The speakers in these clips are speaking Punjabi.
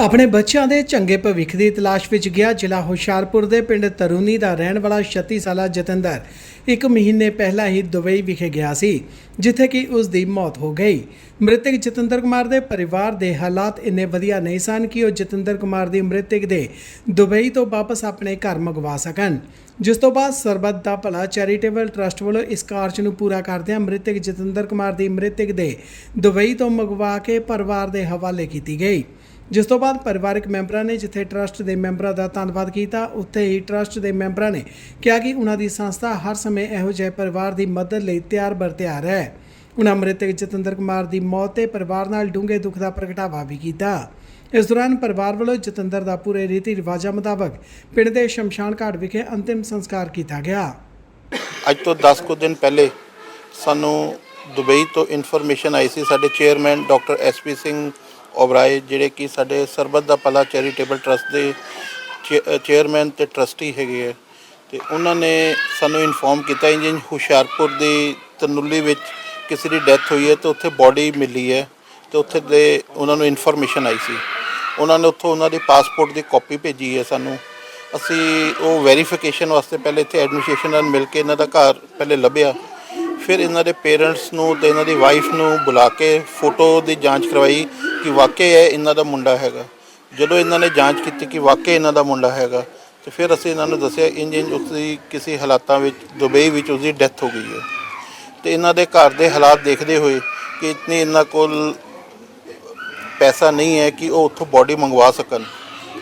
ਆਪਣੇ ਬੱਚਿਆਂ ਦੇ ਚੰਗੇ ਭਵਿੱਖ ਦੀ ਤਲਾਸ਼ ਵਿੱਚ ਗਿਆ। ਜ਼ਿਲ੍ਹਾ ਹੁਸ਼ਿਆਰਪੁਰ ਦੇ ਪਿੰਡ ਤਰੂਨੀ ਦਾ ਰਹਿਣ ਵਾਲਾ 36 ਸਾਲਾ ਜਤਿੰਦਰ ਇੱਕ ਮਹੀਨੇ ਪਹਿਲਾਂ ਹੀ ਦੁਬਈ ਵਿਖੇ ਗਿਆ ਸੀ, ਜਿੱਥੇ ਕਿ ਉਸ ਦੀ ਮੌਤ ਹੋ ਗਈ। ਮ੍ਰਿਤਕ ਜਤਿੰਦਰ ਕੁਮਾਰ ਦੇ ਪਰਿਵਾਰ ਦੇ ਹਾਲਾਤ ਇੰਨੇ ਵਧੀਆ ਨਹੀਂ ਸਨ ਕਿ ਉਹ ਜਤਿੰਦਰ ਕੁਮਾਰ ਦੀ ਮ੍ਰਿਤਕ ਦੇ ਦੁਬਈ ਤੋਂ ਵਾਪਸ ਆਪਣੇ ਘਰ ਮੰਗਵਾ ਸਕਣ। ਜਿਸ ਤੋਂ ਬਾਅਦ ਸਰਬੱਤ ਦਾ ਭਲਾ ਚੈਰੀਟੇਬਲ ਟਰਸਟ ਵੱਲੋਂ ਇਸ ਕਾਰਜ ਨੂੰ ਪੂਰਾ ਕਰਦਿਆਂ ਮ੍ਰਿਤਕ ਜਤਿੰਦਰ ਕੁਮਾਰ ਦੀ ਮ੍ਰਿਤਕ ਦੇ ਦੁਬਈ ਤੋਂ ਮੰਗਵਾ ਕੇ ਪਰਿਵਾਰ ਦੇ ਹਵਾਲੇ ਕੀਤੀ ਗਈ। ਜਿਸ ਤੋਂ ਬਾਅਦ ਪਰਿਵਾਰਕ ਮੈਂਬਰਾਂ ਨੇ ਜਿੱਥੇ ਟਰਸਟ ਦੇ ਮੈਂਬਰਾਂ ਦਾ ਧੰਨਵਾਦ ਕੀਤਾ, ਉੱਥੇ ਹੀ ਟਰਸਟ ਦੇ ਮੈਂਬਰਾਂ ਨੇ ਕਿਹਾ ਕਿ ਉਹਨਾਂ ਦੀ ਸੰਸਥਾ ਹਰ ਸਮੇਂ ਇਹੋ ਜਿਹੇ ਪਰਿਵਾਰ ਦੀ ਮਦਦ ਲਈ ਤਿਆਰ ਬਰ ਤਿਆਰ ਹੈ। ਉਹਨਾਂ ਮ੍ਰਿਤਕ ਜਤਿੰਦਰ ਕੁਮਾਰ ਦੀ ਮੌਤ ਤੇ ਪਰਿਵਾਰ ਨਾਲ ਡੂੰਘੇ ਦੁੱਖ ਦਾ ਪ੍ਰਗਟਾਵਾ ਵੀ ਕੀਤਾ। ਇਸ ਦੌਰਾਨ ਪਰਿਵਾਰ ਵੱਲੋਂ ਜਤਿੰਦਰ ਦਾ ਪੂਰੇ ਰੀਤੀ ਰਿਵਾਜਾਂ ਮੁਤਾਬਕ ਪਿੰਡ ਦੇ ਸ਼ਮਸ਼ਾਨ ਘਾਟ ਵਿਖੇ ਅੰਤਿਮ ਸੰਸਕਾਰ ਕੀਤਾ ਗਿਆ। ਅੱਜ ਤੋਂ 10 ਕੁ ਦਿਨ ਪਹਿਲੇ ਸਾਨੂੰ ਦੁਬਈ ਤੋਂ ਇਨਫੋਰਮੇਸ਼ਨ ਆਈ ਸੀ। ਸਾਡੇ chairman doctor S P Singh Oberoi ਜਿਹੜੇ ਕਿ ਸਾਡੇ ਸਰਬੱਤ ਦਾ ਪਲਾ ਚੈਰੀਟੇਬਲ ਟਰਸਟ ਦੇ ਚੇ- ਚੇਅਰਮੈਨ ਤੇ ਟਰਸਟੀ ਹੈਗੇ ਹੈ ਤੇ ਉਹਨਾਂ ਨੇ ਸਾਨੂੰ ਇਨਫੋਰਮ ਕੀਤਾ ਇੰਜ ਹੁਸ਼ਿਆਰਪੁਰ ਦੀ ਤਨੁੱਲੀ ਵਿੱਚ ਕਿਸੇ ਦੀ ਡੈਥ ਹੋਈ ਹੈ ਤੇ ਉੱਥੇ ਬੋਡੀ ਮਿਲੀ ਹੈ ਤੇ ਉੱਥੇ ਦੇ ਉਹਨਾਂ ਨੂੰ ਇਨਫੋਰਮੇਸ਼ਨ ਆਈ ਸੀ ਉਹਨਾਂ ਨੇ ਉੱਥੋਂ ਉਹਨਾਂ ਦੀ ਪਾਸਪੋਰਟ ਦੀ ਕਾਪੀ ਭੇਜੀ ਹੈ ਸਾਨੂੰ ਅਸੀਂ ਉਹ ਵੈਰੀਫਿਕੇਸ਼ਨ ਵਾਸਤੇ ਪਹਿਲੇ ਇੱਥੇ ਐਡਮਿਨਿਸਟ੍ਰੇਸ਼ਨ ਨਾਲ ਮਿਲ ਕੇ ਇਹਨਾਂ ਦਾ ਘਰ ਪਹਿਲੇ ਲੱਭਿਆ ਫਿਰ ਇਹਨਾਂ ਦੇ ਪੇਰੈਂਟਸ ਨੂੰ ਤੇ ਇਹਨਾਂ ਦੀ ਵਾਈਫ ਨੂੰ ਬੁਲਾ ਕੇ ਫੋਟੋ ਦੀ ਜਾਂਚ ਕਰਵਾਈ ਕਿ ਵਾਕਈ ਇਹ ਇਹਨਾਂ ਦਾ ਮੁੰਡਾ ਹੈਗਾ। ਜਦੋਂ ਇਹਨਾਂ ਨੇ ਜਾਂਚ ਕੀਤੀ ਕਿ ਵਾਕਈ ਇਹਨਾਂ ਦਾ ਮੁੰਡਾ ਹੈਗਾ, ਤੇ ਫਿਰ ਅਸੀਂ ਇਹਨਾਂ ਨੂੰ ਦੱਸਿਆ ਇੰਜ ਇੰਜ ਉਸਦੀ ਕਿਸੇ ਹਾਲਾਤਾਂ ਵਿੱਚ, ਦੁਬਈ ਵਿੱਚ ਉਸਦੀ ਡੈਥ ਹੋ ਗਈ ਹੈ। ਤੇ ਇਹਨਾਂ ਦੇ ਘਰ ਦੇ ਹਾਲਾਤ ਦੇਖਦੇ ਹੋਏ ਕਿ ਇਤਨੀ ਇਹਨਾਂ ਕੋਲ ਪੈਸਾ ਨਹੀਂ ਹੈ ਕਿ ਉਹ ਉੱਥੋਂ ਬੋਡੀ ਮੰਗਵਾ ਸਕਣ।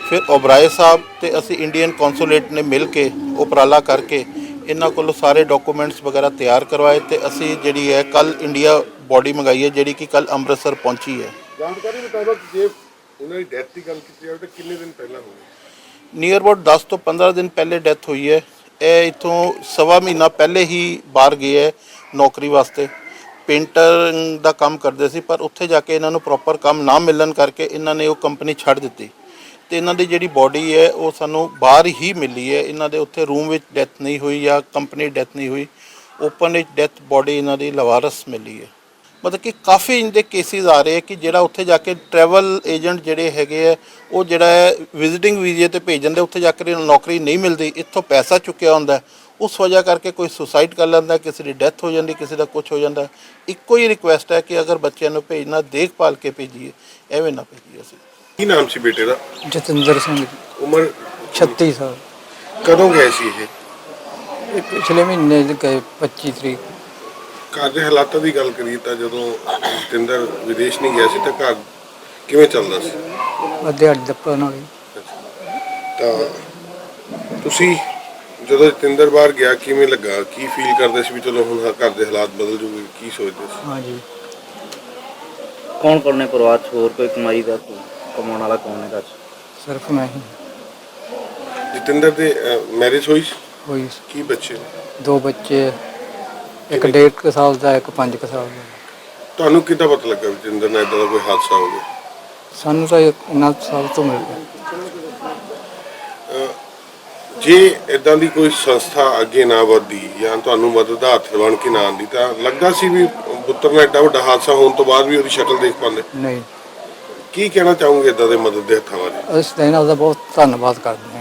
ਫਿਰ ਓਬਰਾਏ ਸਾਹਿਬ ਤੇ ਅਸੀਂ ਇੰਡੀਅਨ ਕੌਂਸੂਲੇਟ ਨੇ ਮਿਲ ਕੇ ਉਪਰਾਲਾ ਕਰਕੇ ਇਹਨਾਂ ਕੋਲੋਂ ਸਾਰੇ ਡਾਕੂਮੈਂਟਸ ਵਗੈਰਾ ਤਿਆਰ ਕਰਵਾਏ ਤੇ ਅਸੀਂ ਜਿਹੜੀ ਹੈ ਕੱਲ ਇੰਡੀਆ ਬੋਡੀ ਮੰਗਾਈ ਹੈ ਜਿਹੜੀ ਕਿ ਕੱਲ ਅੰਮ੍ਰਿਤਸਰ ਪਹੁੰਚੀ ਹੈ। ਜਾਣਕਾਰੀ ਮੁਤਾਬਕ ਜੇ ਉਹਨਾਂ ਦੀ ਡੈਥ ਦੀ ਗੱਲ ਕੀਤੀ ਜਾਵੇ ਤਾਂ ਕਿੰਨੇ ਦਿਨ ਪਹਿਲਾਂ ਹੋਈ? ਨੀਅਰ ਅਬਾਊਟ 10 ਤੋਂ 15 ਦਿਨ ਪਹਿਲੇ ਡੈਥ ਹੋਈ ਹੈ। ਇਹ ਇਥੋਂ ਸਵਾ ਮਹੀਨਾ ਪਹਿਲੇ ਹੀ ਬਾਹਰ ਗਏ ਹੈ ਨੌਕਰੀ ਵਾਸਤੇ। ਪੇਂਟਰ ਦਾ ਕੰਮ ਕਰਦੇ ਸੀ ਪਰ ਉੱਥੇ ਜਾ ਕੇ ਇਹਨਾਂ ਨੂੰ ਪ੍ਰੋਪਰ ਕੰਮ ਨਾ ਮਿਲਣ ਕਰਕੇ ਇਹਨਾਂ ਨੇ ਉਹ ਕੰਪਨੀ ਛੱਡ ਦਿੱਤੀ। ਤੇ ਇਹਨਾਂ ਦੀ ਜਿਹੜੀ ਬਾਡੀ ਹੈ, ਉਹ ਸਾਨੂੰ ਬਾਹਰ ਹੀ ਮਿਲੀ ਹੈ। ਇਹਨਾਂ ਦੇ ਉੱਥੇ ਰੂਮ ਵਿੱਚ ਡੈਥ ਨਹੀਂ ਹੋਈ ਜਾਂ ਕੰਪਨੀ ਡੈਥ ਨਹੀਂ ਹੋਈ। ਓਪਨ ਵਿੱਚ ਡੈਥ ਬਾਡੀ ਇਹਨਾਂ ਦੀ ਲਵਾਰਸ ਮਿਲੀ ਹੈ। ਮਤਲਬ ਕਿ ਕਾਫੀ ਇੰਦੇ ਕੇਸਿਸ ਆ ਰਹੇ ਹੈ ਕਿ ਜਿਹੜਾ ਉੱਥੇ ਜਾ ਕੇ ਟਰੈਵਲ ਏਜੰਟ ਜਿਹੜੇ ਹੈਗੇ ਆ ਉਹ ਜਿਹੜਾ ਹੈ ਵਿਜ਼ਿਟਿੰਗ ਵੀਜ਼ੇ ਤੇ ਭੇਜ ਦਿੰਦੇ ਉੱਥੇ ਜਾ ਕੇ ਨੌਕਰੀ ਨਹੀਂ ਮਿਲਦੀ। ਇੱਥੋਂ ਪੈਸਾ ਚੁੱਕਿਆ ਹੁੰਦਾ ਉਸ ਵਜ੍ਹਾ ਕਰਕੇ ਕੋਈ ਸੁਸਾਈਡ ਕਰ ਲੈਂਦਾ ਕਿਸੇ ਦੀ ਡੈਥ ਹੋ ਜਾਂਦੀ, ਕਿਸੇ ਦਾ ਕੁਝ ਹੋ ਜਾਂਦਾ ਇੱਕੋ ਹੀ ਰਿਕੁਐਸਟ ਹੈ ਕਿ ਅਗਰ ਬੱਚਿਆਂ ਨੂੰ ਭੇਜਣਾ, ਦੇਖਭਾਲ ਕੇ ਭੇਜੀਏ। ਐਵੇਂ ਨਾ ਭੇਜੀਏ ਅਸੀਂ। ਕੀ ਨਾਮ ਸੀ ਬੇਟੇ ਦਾ? ਜਤਿੰਦਰ ਸਿੰਘ ਉਮਰ? 36 ਸਾਲ। ਕਦੋਂ ਗਏ ਸੀ ਇਹ? ਇਹ ਪਿਛਲੇ ਮਹੀਨੇ ਦੇ ਗਏ 25 ਤਰੀਕ। ਘਰ ਦੇ ਹਾਲਾਤਾਂ ਦੀ ਗੱਲ ਕਰੀਏ ਤਾਂ ਜਦੋਂ ਜਤਿੰਦਰ ਵਿਦੇਸ਼ ਨਹੀਂ ਗਿਆ ਸੀ ਤਾਂ ਘਰ ਕਿਵੇਂ ਚੱਲਦਾ ਸੀ? ਦਿਹਾੜੀ ਦੱਪਾ ਨਾਲ ਹੀ। ਤਾਂ ਤੁਸੀਂ ਜਦੋਂ ਜਤਿੰਦਰ ਬਾਹਰ ਗਿਆ ਕਿਵੇਂ ਲੱਗਾ? ਕੀ ਫੀਲ ਕਰਦੇ ਸੀ ਵੀ ਚਲੋ ਹੁਣ ਘਰ ਦੇ ਹਾਲਾਤ ਬਦਲ ਜੂਗੇ? ਕੀ ਸੋਚਦੇ ਸੀ? ਹਾਂਜੀ। ਕੌਣ ਕੌਣ ਨੇ ਪਰਿਵਾਰ 'ਚ? ਹੋਰ ਕੋਈ ਕਮਾਈ ਦਾ ਕੋਈ? ਕਮਾਉਣ ਵਾਲਾ ਕੌਣ ਹੈ ਘਰ 'ਚ ਸਿਰਫ ਮੈਂ ਹੀ। ਜਤਿੰਦਰ ਦੇ ਮੈਰਿਜ ਹੋਈ ਸੀ? ਹੋਈ ਕੀ ਬੱਚੇ ਨੇ? ਦੋ ਬੱਚੇ ਇੱਕ ਡੇਢ ਕੁ ਸਾਲ ਦਾ ਇੱਕ ਪੰਜ ਕੁ ਸਾਲ ਦਾ। ਤੁਹਾਨੂੰ ਕਿੱਦਾਂ ਪਤਾ ਲੱਗਾ ਵੀ ਜਤਿੰਦਰ ਨਾਲ ਇਦਾਂ ਦਾ ਕੋਈ ਹਾਦਸਾ ਹੋ ਗਿਆ? ਸਾਨੂੰ ਤਾਂ ਇਹਨਾਂ ਸਾਲ ਤੋਂ ਮਿਲ ਗਿਆ। ਜੇ ਇਦਾਂ ਦੀ ਕੋਈ ਸੰਸਥਾ ਅੱਗੇ ਨਾ ਵਧਦੀ ਜਾਂ ਤੁਹਾਨੂੰ ਮਦਦ ਦਾ ਹੱਥ ਬਣ ਕੇ ਨਾ ਆਉਂਦੀ ਤਾਂ ਲੱਗਦਾ ਸੀ ਵੀ ਪੁੱਤਰ ਨਾਲ ਐਡਾ ਵੱਡਾ ਹਾਦਸਾ ਹੋਣ ਤੋਂ ਬਾਅਦ ਵੀ ਉਹਦੀ ਸ਼ਕਲ ਦੇਖ ਪਾਉਂਦੇ? ਨਹੀਂ। ਕੀ ਕਹਿਣਾ ਚਾਹੋਗੇ ਇਦਾਂ ਦੇ ਮਦਦ ਦੇ ਹੱਥਾਂ ਬਾਰੇ? ਅਸੀਂ ਤਾਂ ਇਹਨਾਂ ਦਾ ਬਹੁਤ ਧੰਨਵਾਦ ਕਰਦੇ ਹਾਂ।